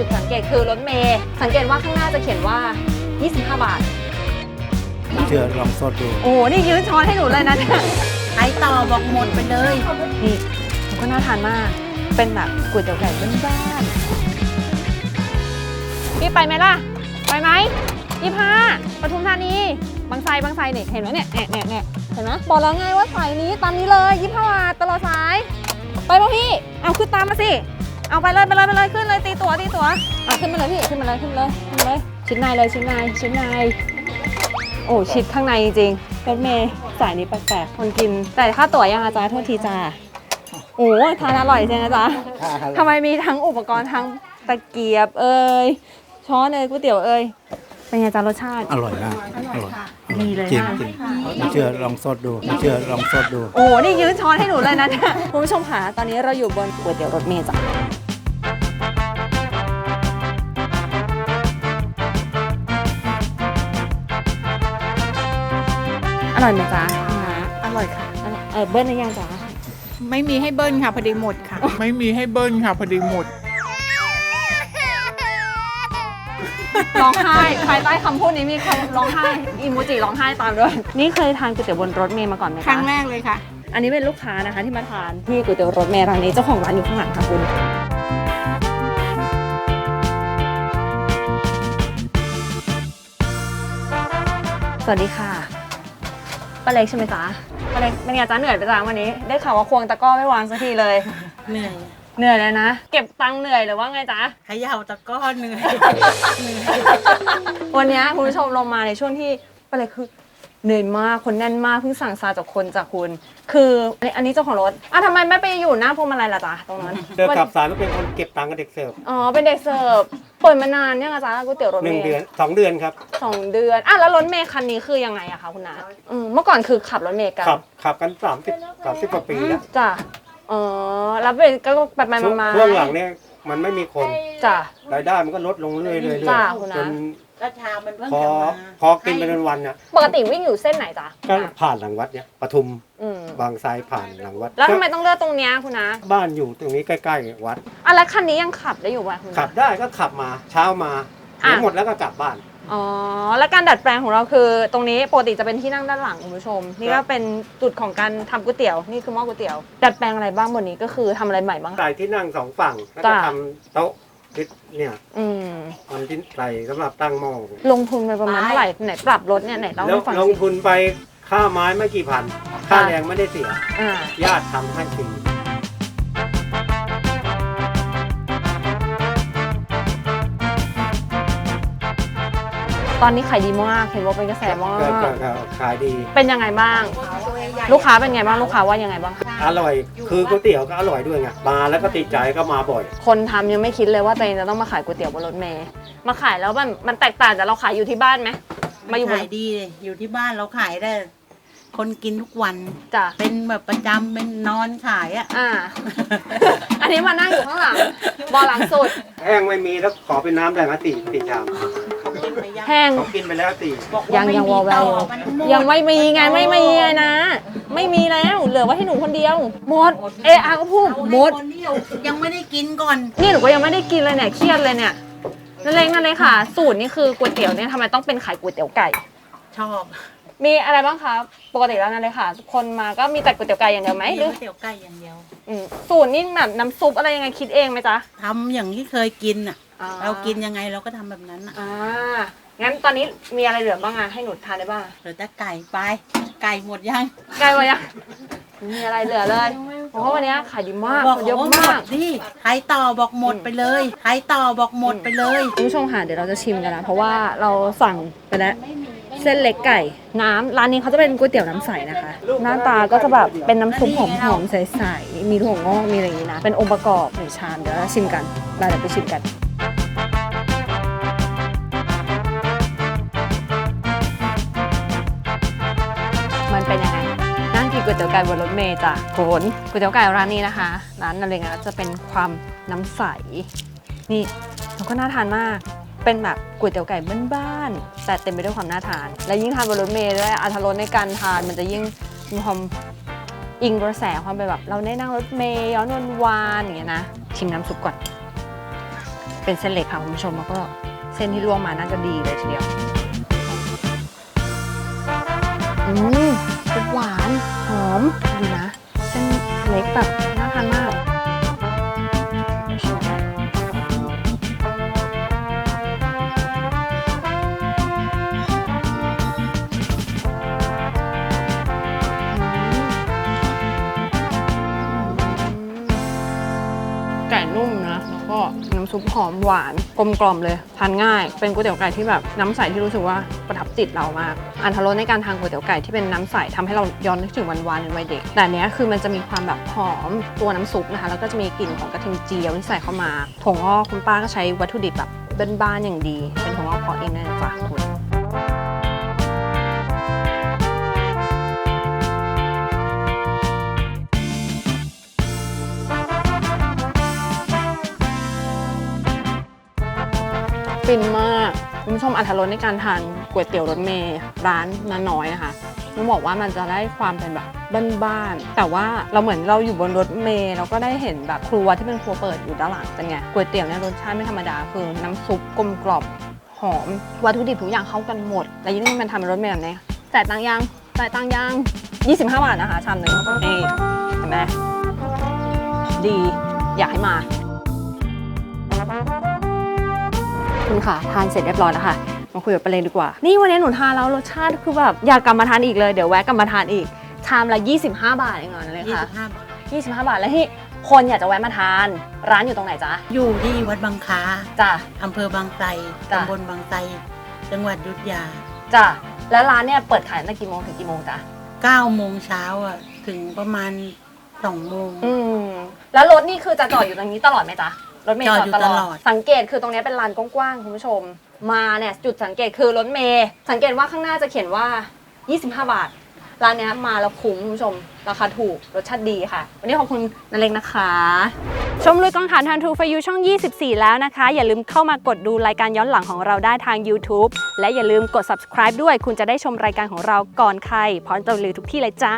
จุดสังเกตคือรถเมย์สังเกตว่าข้างหน้าจะเขียนว่า 25 บาทไม่เชื่อลองสดดู โอ้โหนี่ยืนช้อนให้หนูเลยนะเนี่ยใครต่อบอกหมดไปเลยนี่มันก็น่าทานมาก เป็นแบบก๋วยเตี๋ยวไก่บ้านๆพี่ไปไหมล่ะ ไปไหมยี่ห้าปทุมธานีบางไทรบางไทรเนี่ยเห็นไหมเนี่ยเนี่ยเนี่ยเนี่ยเห็นไหมบอกแล้วไงว่าสายนี้ตามนี้เลยยี่ห้าบาทตลอดสาย ไปป่ะพี่ เอาขึ้นตามมาสิ เอาไปเลยไปเลยไปเลยขึ้นเลยตีตั๋วตีตั๋วอะขึ้นมาเลยพี่ขึ้นมาเลยขึ้นมาเลยขึ้นมาเลยชิ้นในเลยชิ้นในชิ้นในโอ้ชิดข้างในจริงๆรถเมย์สายนี้แปลกๆคนกินแต่ค่าตั๋วยังอาจารย์โทษทีจ้าโอ้ทานอร่อยใช่ไหมจ๊ะทำไมมีทั้งอุปกรณ์ทั้งตะเกียบเอ่ยช้อนเอ่ยก๋วยเตี๋ยวเอ่ยเป็นไงจ๊ะรสชาติ อร่อยมากอร่อยดีเลยจริงนะจริงไม่เชื่อลองสดดูไม่เชื่อลองสดดู โอ้โหนี่ยืนช้อนให้หนูเลยนะเนี่ยคุณผู้ชมค่ะตอนนี้เราอยู่บนก๋วยเตี๋ยวรถเมล์จ้ะ ร่อยไหมจ๊ะอร่อยค่ะ เออเบิ้ลหรือยังจ๊ะไม่มีให้เบิ้ลค่ะพอดีหมดค่ะ ไม่มีให้เบิ้ลค่ะพอดีหมด ร้องไห้ภายใต้คำพูดนี้มีคำร้องไห้อีโมจิร้องไห้ตามด้วย นี่เคยทานก๋วยเตี๋ยวบนรถเมล์มาก่อนไหมครั้คะงแรกเลยค่ะ อันนี้เป็นลูกค้านะคะที่มาทานที่ก๋วยเตี๋ยวรถเมล์ร้านนี้เจ้าของร้านอยู่ข้างหลังค่ะคุณ สวัสดีค่ะ ป้าเล็กใช่ไหมจ๊ะป้าเล็กเป็นไงจ๊ะเหนื่อยไปจ้าวันนี้ ได้ข่าวว่าควงตะกร้อไม่วางสักทีเลย เหนื่อยเหนื่อยเลยนะ เก็บตังค์เหนื่อยหรือว่าไงจ๊ะ เขย่าตะกร้อเหนื่อยเหนื่อยวันนี้คุณผู้ชมลงมาในช่วงที่ป้าเล็กคือเหนื่อยมากคนแน่นมากเพิ่งสั่งซาจากคนจากคุณ คืออันนี้อันนี้เจ้าของรถอะทำไมไม่ไปอยู่หน้าพวงมาลัยล่ะจ๊ะตรงนั้นเดินกลับสายก็เป็นคนเก็บตังค์กับเด็กเสิร์ฟ อ๋อ เป็นเด็กเสิร์ฟ เปิดมานานยังอะจ๊ะก๋วยเตี๋ยวรถหนึ่เมงย์เดือนสองเดือนครับสองเดือนอะแล้วรถเมย์คันนี้คือยังไงอะคะคุณนาอืมเมื่อก่อนคือขับรถเมย์กันขับขับกันสามสิบสามสิบกว่าปีแล้วจ้ะอ๋อแล้วเป็นก็ไปไปช่วงมาๆช่วงหลังเนี่ย มันไม่มีคนจ้ะ รายได้มันก็ลดลงเรื่อยๆเรื่อยจ้ะคุณๆนะจนก็ชามันเพิ่งพอจะมาพอกินไปวันๆเนี่ยปกติวิ่งอยู่เส้นไหนจ๊ะก็ผ่านหลังวัดเนี่ยปทุมอืมบางไทรผ่านหลังวัดแล้วทำไมต้องเลือกตรงเนี้ยคุณนาบ้านอยู่ตรงนี้ใกล้ๆวัด อะแล้วคันนี้ยังขับได้อยู่ป่ะคุณขันาบได้ก็ขับมาเช้ามาอะเดี๋ยวหมดแล้วก็กลับบ้าน อ๋อ แล้วการดัดแปลงของเราคือ ตรงนี้ปกติจะเป็นที่นั่งด้านหลังคุณผู้ชม นี่ก็เป็นจุดของการทำก๋วยเตี๋ยว นี่คือหม้อก๋วยเตี๋ยว ดัดแปลงอะไรบ้างบนนี้ก็คือทำอะไรใหม่บ้างคะ ใส่ที่นั่งสองฝั่งแล้วก็จ้ะ ทำโต๊ะทิศเนี่ยอืมมันที่ใส่สำหรับตั้งหม้อลงทุนไปประมาณเท่าไหร่ไหนปรับรถเนี่ยไหนเล่าแล้วให้ฟังลงสิทุนไปค่าไม้ไม่กี่พัน ค่าแรงไม่ได้เสีย อ่า ญาติทำให้ฟรี ตอนนี้ขายดีมากเห็นว่าเป็นกระแสมากก็ก็ขายดี เป็นยังไงบ้าง ลูกค้าเป็นไงบ้างลูกค้าว่ายังไงบ้างคะอร่อย คือก๋วยเตี๋ยวก็อร่อยด้วยไง มาแล้วก็ติดใจก็มาบ่อย คนทำยังไม่คิดเลยว่าตัวเองจะต้องมาขายก๋วยเตี๋ยวบนรถเมล์มาขายแล้วมันมันแตกต่างจากเราขายอยู่ที่บ้านไหมมาอยู่บนขายดีเลยอยู่ที่บ้านเราขายได้ คนกินทุกวัน จ้ะเป็นแบบประจำเป็นนอนขายอะอ่า อันนี้มานั่งอยู่ข้างหลังบอหลังสุด แห้งไม่มีแล้วขอเป็นน้ำได้ไหมตีตีชาม แห้งเขากินไปแล้วตีบอกยัว่างไม่ยังมีวอลแวต่วอมันหมดยังไม่มีไงไม่มีไงนะ ไม่มีแล้วเหลือไว้ให้หนูคนเดียวหมดเอะอาก็พูดเอาหมให้ดคนเดียวยังไม่ได้กินก่อนนี่หนูก็ยังไม่ได้กินเลยเนี่ยเครียดเลยเนี่ยนั่นเองนั่นเลยค่ะ สูตรนี่คือก๋วยเตี๋ยวเนี่ยทำไมต้องเป็นขายก๋วยเตี๋ยวไก่ ชอบ มีอะไรบ้างคะปกติแล้วนั่นเลยค่ะ คนมาก็มีแต่ก๋วยเตี๋ยวไก่อย่างเดียวไหมหมีรือก๋วยเตี๋ยวไก่อย่างเดียวอืมสูตรนี่แบบน้ำซุปอะไรยังไงคิดเองไหมจ๊ะทำอย่างที่เคยกินอะอ่เรากินยังไงเราก็ทำแบบนั้นอะอ่า งั้นตอนนี้มีอะไรเหลือบ้างอะให้หนูทานได้บ้างอะเหลือแต่ไก่ไป ไก่หมดยังไก่วะยังไม่มีอะไรเหลือเลยเพราะว่าวันนี้ขายดีมากบอกคนเยอะว่าหมมาดก ดิใครต่อบอกหมดไปเลยใครต่อบอกหมดไปเลย คุณผู้ชมค่ะเดี๋ยวเราจะชิมกันนะเพราะว่าเราสั่งไปแล้วเส้นเล็กไก่ น้ำร้านนี้เขาจะเป็นก๋วยเตี๋ยวน้ำใสนะคะ หน้าตาก็จะแบบเป็นน้ำซุปหอมๆใสๆมีถั่วงอกมีอะไรอย่างนี้นะเป็นองค์ประกอบหนึ่งชามเดี๋ยวเราชิมกันเราเดี๋ยวไปชิมกัน มันเป็นยังไงนั่งกินก๋วยเตี๋ยวไก่บนรถเมล์จ้ะโขนก๋วยเตี๋ยวไก่ร้านนี้นะคะร้านนาเรงะจะเป็นความน้ำใส นี่แล้วก็น่าทานมาก เป็นแบบก๋วยเตี๋ยวไก่บ้านๆแต่เต็มไปด้วยความน่าทาน และยิ่งทานบนรถเมล์ด้วยอรรถรสในการทานมันจะยิ่งมีความอิงกระแสความเป็นแบบ เราได้นั่งรถเมล์ย้อนวันวานๆอย่างเงี้ยนะชิมน้ำซุปก่อนเป็นเป็นเส้นเล็กค่ะคุณผู้ชมแล้วก็เส้นที่ลวกมาน่าจะดีเลยทีเดียว อืมหวานหอมดีนะเส้นเล็กแบบ ซุปหอมหวานกลมกล่อมเลยทานง่าย เป็นก๋วยเตี๋ยวไก่ที่แบบน้ำใสที่รู้สึกว่าประทับจิตเรามาก อันทรสในการทานก๋วยเตี๋ยวไก่ที่เป็นน้ำใสทำให้เราย้อนนึกถึงวันวานในวัยเด็ก แต่อันเนี้ยคือมันจะมีความแบบหอมตัวน้ำซุปนะคะ แล้วก็จะมีกลิ่นของกระเทียมเจียวที่ใส่เข้ามาถั่วงอกคุณป้าก็ใช้วัตถุดิบแบบบ้านๆอย่างดี เป็นถั่วงอกเพาะเองนะจ๊ะคุณ ฟินมากคุณผู้ชมอัธรสในการทานก๋วยเตี๋ยวรถเมย์ร้านน้าน้อยนะคะต้องบอกว่ามันจะได้ความเป็นแบบบ้านๆแต่ว่าเราเหมือนเราอยู่บนรถเมย์เราก็ได้เห็นแบบครัวที่เป็นครัวเปิดอยู่ด้านหลังเป็นไงก๋วยเตี๋ยวเนี่ยรสชาติไม่ธรรมดาคือน้ำซุปกลมกล่อมหอม วัตถุดิบทุกอย่างเข้ากันหมด และยิ่งมันทำเป็นรถเมย์แบบนี้จ่ายตังยังจ่ายตังยัง25 บาทนะคะชามหนึ่งนี่เห็นไหมดีอยากให้มา คุณค่ะ ทานเสร็จเรียบร้อยแล้วค่ะ มาคุยกับประเด็นดีกว่า นี่วันนี้หนูทานแล้วรสชาติคือแบบอยากกลับมาทานอีกเลย เดี๋ยวแวะกลับมาทานอีก ชามละ 25 บาทเองเหรอเลยยี่ค่ะสิบห้าบาท 25 บาท แล้วที่คนอยากจะแวะมาทาน ร้านอยู่ตรงไหนจ๊ะ อยู่ที่วัดบางคล้าจ้ะ อำเภอบางไทรจ้ะ ตำบลบางไทรจังหวัดอยุทธยาจ้ะ แล้วร้านเนี่ยเปิดขายตั้งแต่กี่โมงถึงกี่โมงจ๊ะ 9โมงเช้าอะ ถึงประมาณ2โมงอืม แล้วรถนี่คือจะจอดอยู่ตรงนี้ตลอดไหมจ๊ะ รถเมย์จจออดดอยู่ตลตอลอดดสังเกตคือตรงนี้เป็นลานกว้างๆคุณผู้ชม มาเนี่ยจุดสังเกตคือรถเมย์สังเกตว่าข้างหน้าจะเขียนว่า 25 บาท ร้านเนี้ยมาแล้วคุ้มคุณผู้ชม ราคาถูกรสชาติดีค่ะ วันนี้ขอบคุณนันเล็กนะคะ ชมลุยกองถ่านทันทูฟยูช่อง 24 แล้วนะคะ อย่าลืมเข้ามากดดูรายการย้อนหลังของเราได้ทาง YouTube และอย่าลืมกด subscribe ด้วย คุณจะได้ชมรายการของเราก่อนใครพร้อมจะลือทุกที่เลยจ้า